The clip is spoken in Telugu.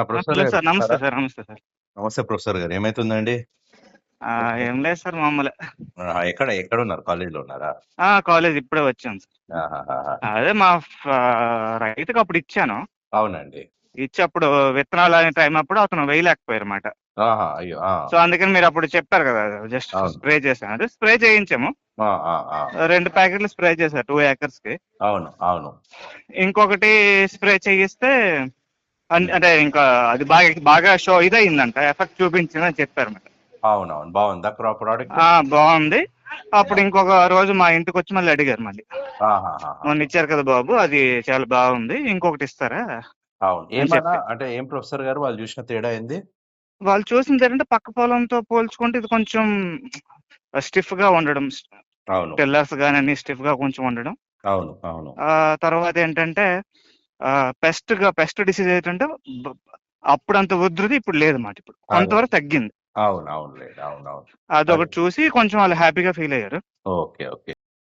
ప్రొఫెసర్ సార్ నమస్తే ఉన్నారా? సార్ నమస్తే సార్. నమస్తే ప్రొఫెసర్ గారు ఏమైతుందండి? ఏం లేదు సార్ మామూలే. ఎక్కడ ఎక్కడ ఉన్నారు? కాలేజీలో ఉన్నారా? ఆ, కాలేజ్ ఇప్పుడే వచ్చాను సార్. అదే మా రైతుకి అప్పుడు ఇచ్చాను. అవునండి. ఇచ్చి అప్పుడు విత్తనాలు అనే టైం అప్పుడు అతను వేయలేకపోయారు అనమాట సో అందుకని మీరు అప్పుడు చెప్పారు కదా జస్ట్. స్ప్రే చేశాను. అదే స్ప్రే చేయించాము. రెండు ప్యాకెట్లు స్ప్రే చేశారు టూ ఏకర్స్కి. అవును అవును. ఇంకొకటి స్ప్రే చేయిస్తే అంటే ఇంకా అది బాగా బాగా షో ఇదయిందంట ఎఫెక్ట్ చూపించిందని చెప్పారు అన్నమాట. అవును అవును బాగుందా ప్రోడక్ట్ బాగుంది. అప్పుడు ఇంకొక రోజు మా ఇంటికి వచ్చి మళ్ళీ అడిగారు మళ్ళీ. మొన్న ఇచ్చారు కదా బాబు అది చాలా బాగుంది ఇంకొకటి ఇస్తారా? అవును. ఏమన్నా. అంటే ఏం ప్రొఫెసర్ గారు వాళ్ళు చూసిన తేడా ఏంది? వాళ్ళు చూసింది ఏంటంటే పక్క పొలంతో పోల్చుకుంటే ఇది కొంచెం స్టిఫ్గా ఉండడం పిల్లర్స్ కానీ అన్ని స్టిఫ్గా కొంచెం ఉండడం. అవును అవును. ఆ తర్వాత ఏంటంటే పెస్ట్గా పెస్ట్ డిసీజ్ ఏంటంటే అప్పుడు అంత ఉధృతి ఇప్పుడు లేదు మాట ఇప్పుడు కొంతవరకు తగ్గింది. అవును అవును అవును అదొకటి చూసి కొంచెం వాళ్ళు హ్యాపీగా ఫీల్ అయ్యారు. Okay okay.